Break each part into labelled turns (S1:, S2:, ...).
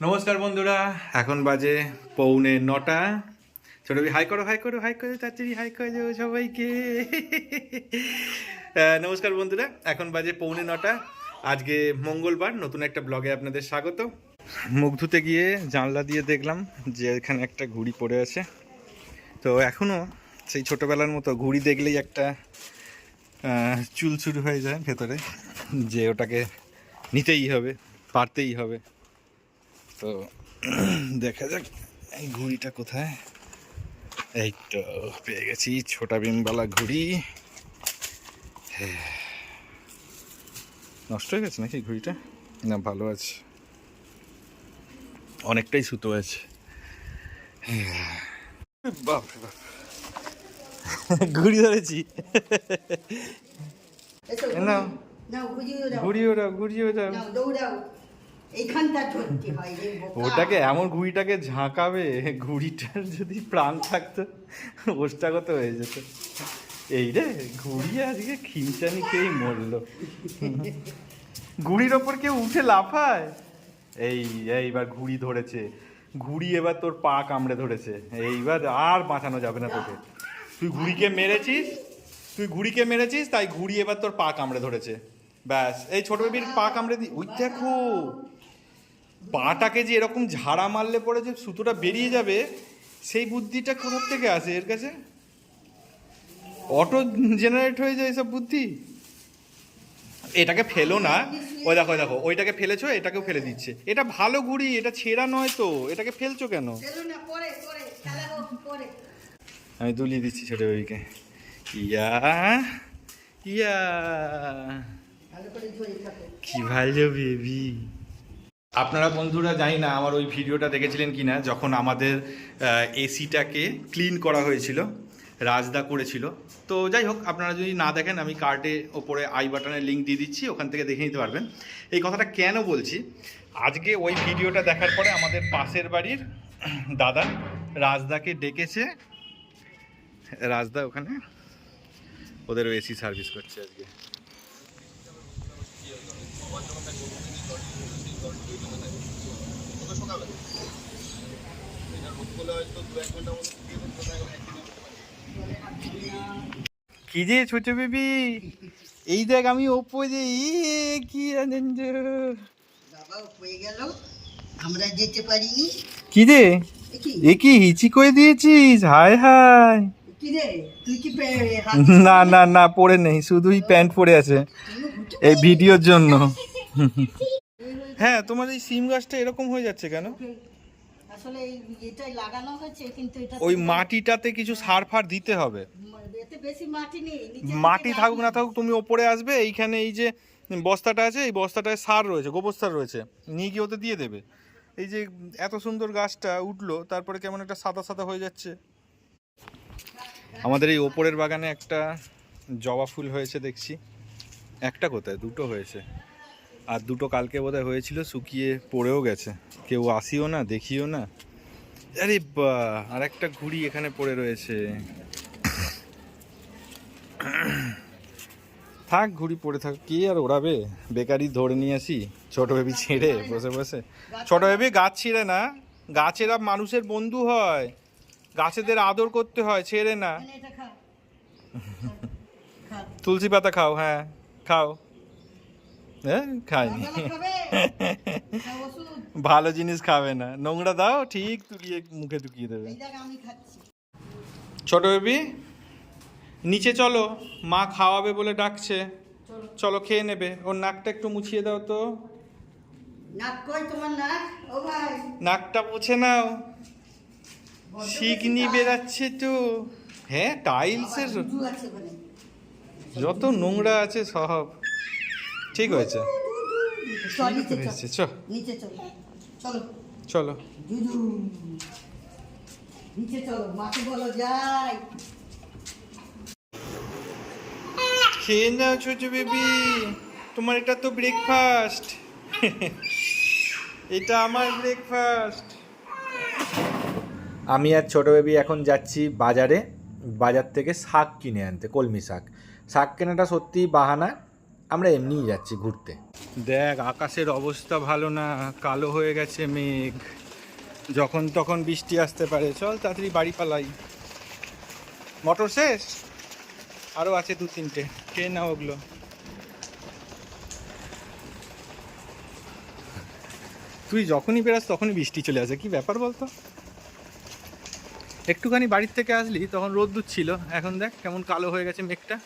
S1: নমস্কার বন্ধুরা, এখন বাজে পৌনে নটা। ছোট হাই করো হাই করো হাই করো, তাড়াতাড়ি হাই করে সবাইকে। নমস্কার বন্ধুরা, এখন বাজে পৌনে নটা। আজকে মঙ্গলবার, নতুন একটা ব্লগে আপনাদের স্বাগত। মুখ ধুতে গিয়ে জানলা দিয়ে দেখলাম যে এখানে একটা ঘুড়ি পড়ে আছে। তো এখনও সেই ছোটোবেলার মতো ঘুড়ি দেখলেই একটা চুল শুরু হয়ে যায় ভেতরে, যে ওটাকে নিতেই হবে, পারতেই হবে। তো দেখা যাক এই ঘুড়িটা কোথায়? এই তো পেয়ে গেছি ছোটা বিমবালা ঘুড়ি। হ্যাঁ। নষ্ট হয়ে গেছে নাকি ঘুড়িটা? না ভালো আছে। অনেকটাই সুতো আছে। হ্যাঁ। বাপ রে বাপ ঘুড়ি ধরেছি। নাও।
S2: ঘুরিয়ে দাও। নাও দৌড়াও।
S1: ওটাকে এমন ঘুড়িটাকে ঝাঁকাবে, ঘুড়িটার যদি প্রাণ থাকতো ওষ্ঠাগত হয়ে যেত। এই রে, ঘুড়ি আজকে খিমচানি খেয়েই মরলো। ঘুড়ির ওপর কেউ উঠে লাফায়? এই, এইবার ঘুড়ি ধরেছে। ঘুড়ি এবার তোর পা কামড়ে ধরেছে। এইবার আর বাঁচানো যাবে না তোকে। তুই ঘুড়িকে মেরেছিস? তুই ঘুড়িকে মেরেছিস, তাই ঘুড়ি এবার তোর পা কামড়ে ধরেছে। ব্যাস, এই ছোট বেবির পা কামড়ে দি ওই দেখো পাটাকে যে এরকম ঝাড়া মারলে পরে যে সুতোটা বেরিয়ে যাবে সেই বুদ্ধিটা কোথার থেকে আসে এর কাছে? অটো জেনারেট হয়ে যায় এসব বুদ্ধি? এটাকে ফেলো না। ওই দেখো দেখো ওইটাকে ফেলেছো এটাকেও ফেলে দিচ্ছে। এটা ভালো ঘুড়ি এটা ছেঁড়া নয় তো এটাকে ফেলছো কেন? আমি দুলিয়ে দিচ্ছি ছোট বেবিকে ইয়া ইয়া। কি ভালো বেবি আপনারা বন্ধুরা জানি না আমার ওই ভিডিওটা দেখেছিলেন কি না যখন আমাদের এসিটাকে ক্লিন করা হয়েছিল, রাজদা করেছিল। তো যাই হোক, আপনারা যদি না দেখেন, আমি কার্ডে ওপরে আই বাটনের লিঙ্ক দিয়ে দিচ্ছি, ওখান থেকে দেখে নিতে পারবেন। এই কথাটা কেন বলছি? আজকে ওই ভিডিওটা দেখার পরে আমাদের পাশের বাড়ির দাদা রাজদাকে ডেকেছে। রাজদা ওখানে, ওদের এসি সার্ভিস করছে আজকে। কি যে ছোট বেবি? এই দেখ আমি ওপরে ইয়ে কি আনন্দ।
S2: বাবা হয়ে গেল। আমরা যেতে পারিনি।
S1: কি রে
S2: এ কি?
S1: হিচি করে দিয়েছিস? হায় হায়।
S2: কি রে? তুই কি পে-
S1: না না না পরে নেই। শুধুই প্যান্ট পরে আছে। এই ভিডিওর জন্য। হ্যাঁ তোমার এই সিম গাছটা এরকম হয়ে যাচ্ছে কেন?
S2: আসলে এই এটাই লাগানো হয়েছে কিন্তু এটা
S1: ওই মাটিটাতে কিছু সার ফার দিতে হবে।
S2: এতে বেশি মাটি নেই
S1: মাটি থাকুক না থাকুক তুমি ওপরে আসবে এইখানে এই যে বস্তাটা আছে এই বস্তাটায় সার রয়েছে গোবর সার রয়েছে নিয়ে গিয়ে ওতে দিয়ে দেবে। এই যে এত সুন্দর গাছটা উঠল তারপরে কেমন একটা সাদা সাদা হয়ে যাচ্ছে? আমাদের এই ওপরের বাগানে একটা জবা ফুল হয়েছে দেখছি। একটা কোথায়? দুটো হয়েছে। আর দুটো কালকে বোধহয় হয়েছিল শুকিয়ে পড়েও গেছে। কেউ আসিও না দেখিও না। আরে বা আর একটা ঘুড়ি এখানে পড়ে রয়েছে। থাক ঘুড়ি পড়ে থাক কি আর ওড়াবে? বেকারি ধরে নিয়ে আসি ছোট বেবি ছিঁড়ে বসে বসে। ছোট বেবি গাছ ছিঁড়ে না গাছেরা মানুষের বন্ধু হয়। গাছেদের আদর করতে হয় ছেড়ে না। তুলসী পাতা খাও হ্যাঁ খাও। হ্যাঁ খাইনি
S2: সকালে খাবে? খা ওষুধ
S1: ভালো জিনিস খাবে না। নোংরা দাও ঠিক তুলিয়ে মুখে ঢুকিয়ে দেবে। ছোট বেবি নিচে চলো। মা খাওয়াবে বলে ডাকছে।
S2: চলো।
S1: খেয়ে নেবে। ওর নাকটা একটু মুছিয়ে দাও তো।
S2: নাক কই তোমার নাক? ও ভাই।
S1: নাকটা মুছে নাও। শিকনি বেরাচ্ছে তো। হ্যাঁ টাইলসের
S2: ওখানে
S1: যত নোংরা আছে সব। ঠিক হয়েছে।
S2: চল। চল। নিচে চল। মাকে বলো যাই।
S1: খেয়ে নাও ছোট বেবি। তোমার এটা তো ব্রেকফাস্ট এটা আমার ব্রেকফাস্ট আমি আর ছোট বেবি এখন যাচ্ছি বাজারে। বাজার থেকে শাক কিনে আনতে কলমি শাক। শাক কেনাটা সত্যিই বাহানা। আমরা এমনিই যাচ্ছি ঘুরতে। দেখ, আকাশের অবস্থা ভালো না, কালো হয়ে গেছে মেঘ। যখন তখন বৃষ্টি আসতে পারে। চল তাড়াতাড়ি বাড়ি পালাই। মোটর শেষ? আরও আছে দু তিনটে। কে না ওগুলো। তুই যখনই বেরাস তখনই বৃষ্টি চলে আসে। কি ব্যাপার বলতো? একটুখানি বাড়ির থেকে আসলি তখন রোদ্দুর ছিল। এখন দেখ কেমন কালো হয়ে গেছে মেঘটা।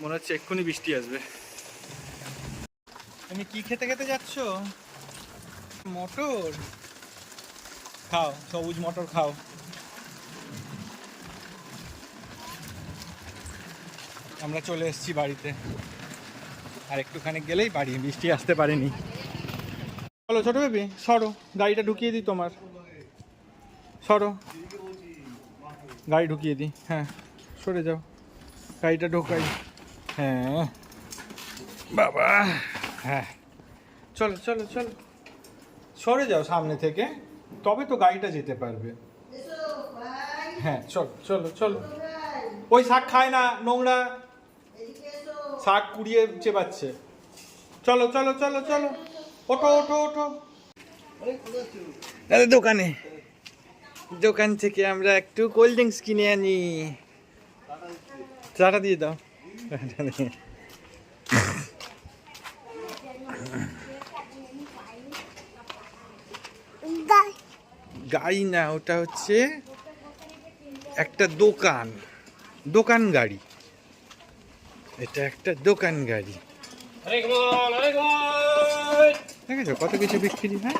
S1: মনে হচ্ছে এক্ষুনি বৃষ্টি আসবে। তুমি কি খেতে খেতে যাচ্ছ? মটর? খাও, সবুজ মটর খাও। আমরা চলে এসেছি বাড়িতে। আর একটুখানি গেলেই বাড়ি, বৃষ্টি আসতে পারেনি। চলো ছোট বেবি, সরো, গাড়িটা ঢুকিয়ে দিই তোমার। সরো। গাড়ি ঢুকিয়ে দিই হ্যাঁ। সরে যাও। গাড়িটা ঢোকাই। হ্যাঁ। বাবা। হ্যাঁ। চলো চলো চলো। সরে যাও সামনে থেকে। তবে তো গাড়িটা যেতে পারবে। হ্যাঁ চলো চলো চলো। ওই শাক খায় না নোংরা। শাক কুড়িয়ে চেবাচ্ছে। চলো চলো চলো চলো। ওঠো ওঠো ওঠো। আরে দোকানে। দোকান থেকে আমরা একটু কোল্ড ড্রিঙ্কস কিনে আনি। চাটা দিয়ে দাও চাটা দিয়ে। গাড়ি না, ওটা হচ্ছে একটা দোকান দোকান গাড়ি। এটা একটা দোকান গাড়ি। দেখেছ কত কিছু বিক্রি হয়?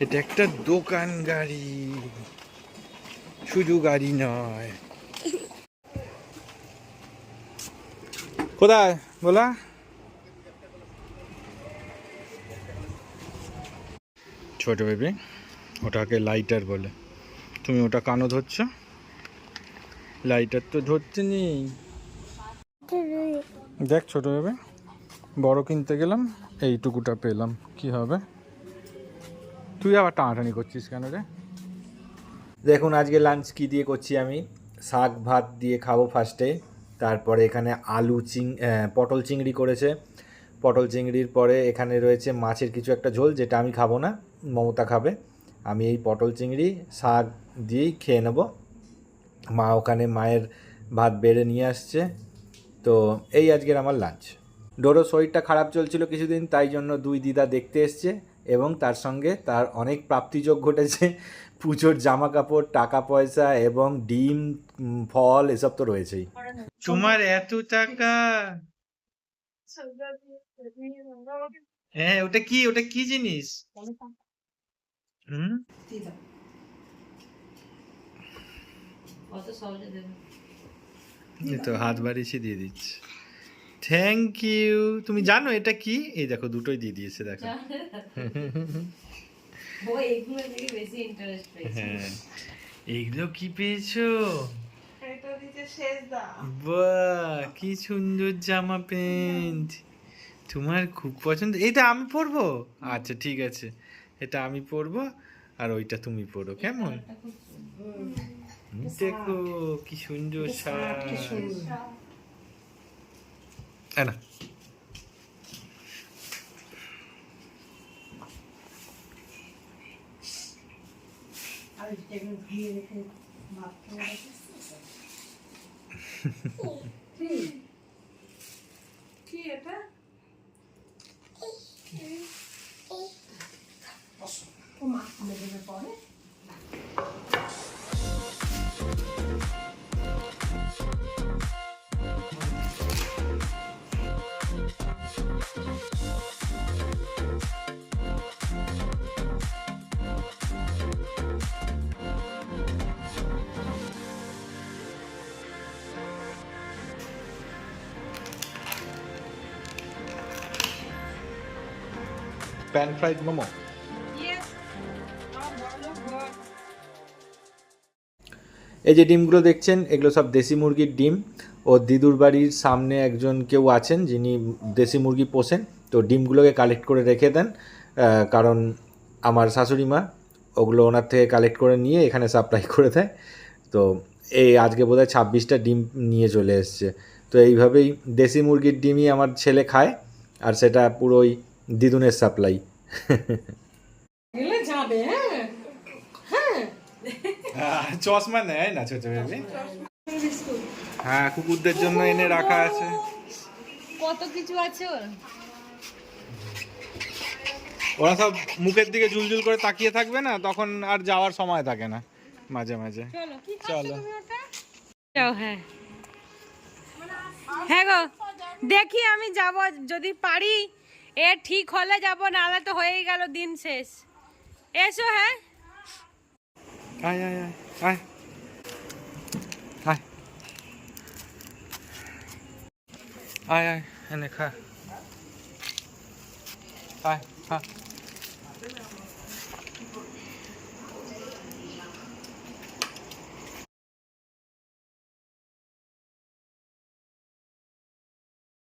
S1: এটা একটা দোকান গাড়ি। শুধু গাড়ি নয়। কোথায় বলা? ছোট বেবি। ওটাকে লাইটার বলে। তুমি ওটা কানো ধরছো? লাইটার তো ধরতে নেই দেখ ছোট বেবি বড় কিনতে গেলাম, এইটুকুটা পেলাম। কি হবে? তুই আবার টানাটানি করছিস কেন রে? দেখুন, আজকে লাঞ্চ কি দিয়ে করছি আমি? শাক ভাত দিয়ে খাব ফার্স্টে তারপরে এখানে আলু চিং পটল চিংড়ি করেছে। পটল চিংড়ির পরে এখানে রয়েছে মাছের কিছু একটা ঝোল, যেটা আমি খাব না। মমতা খাবে। আমি এই পটল চিংড়ি শাক দিয়েই খেয়ে নেব। মা ওখানে মায়ের ভাত বেড়ে নিয়ে আসছে। তো এই আজকের আমার লাঞ্চ ডোরো শরীরটা খারাপ চলছিল কিছুদিন তাই জন্য দুই দিদা দেখতে এসছে এবং তার সঙ্গে তার অনেক প্রাপ্তিযোগ ঘটেছে। পুজোর জামা কাপড় টাকা পয়সা এবং ডিম ফল এসব তো রয়েছেই। তোমার এত টাকা? হ্যাঁ ওটা কি? ওটা কি জিনিস? হুম? তো হাত বাড়িয়েছি দিয়ে দিচ্ছি। থ্যাংক ইউ তুমি জানো এটা কি? এই দেখো দুটোই দিয়ে দিয়েছে দেখো। হ্যাঁ। এইগুলো কি পেয়েছ? বাহ কি সুন্দর জামা প্যান্ট। তোমার খুব পছন্দ। এটা আমি পরবো? আচ্ছা ঠিক আছে। এটা আমি পরবো আর ওইটা তুমি পরো কেমন? দেখো কি সুন্দর শার্ট না
S3: কি এটা? বড় লোক ঘর
S1: এই যে ডিমগুলো দেখছেন এগুলো সব দেশি মুরগির ডিম। ও দিদুর বাড়ির সামনে একজন কেউ আছেন যিনি দেশি মুরগি পোষেন। তো ডিমগুলোকে কালেক্ট করে রেখে দেন কারণ আমার শাশুড়ি মা ওগুলো ওনার থেকে কালেক্ট করে নিয়ে এখানে সাপ্লাই করে দেয়। তো এই আজকে বোধহয় ছাব্বিশটা ডিম নিয়ে চলে এসছে। তো এইভাবেই দেশি মুরগির ডিমই আমার ছেলে খায় আর সেটা পুরোই দিদুনের সাপ্লাই।
S3: যাবে হ্যাঁ। হ্যাঁ।
S1: চশমা নেয় না ছোট বেবি হ্যাঁ কুকুরদের জন্য এনে রাখা আছে।
S4: কত কিছু আছে ওরা?
S1: সব মুখের দিকে ঝুলঝুল করে তাকিয়ে থাকবে না তখন আর যাওয়ার সময় থাকে না মাঝে মাঝে।
S4: চলো
S1: চলো।
S4: যাও হ্যাঁ। হ্যাঁ গো দেখি আমি যাব যদি পারি এ ঠিক হলে যাব, নাহলে তো হয়েই গেল দিন শেষ। এসো হ্যাঁ?
S1: আয় আয় এনে খা। আয়, খা।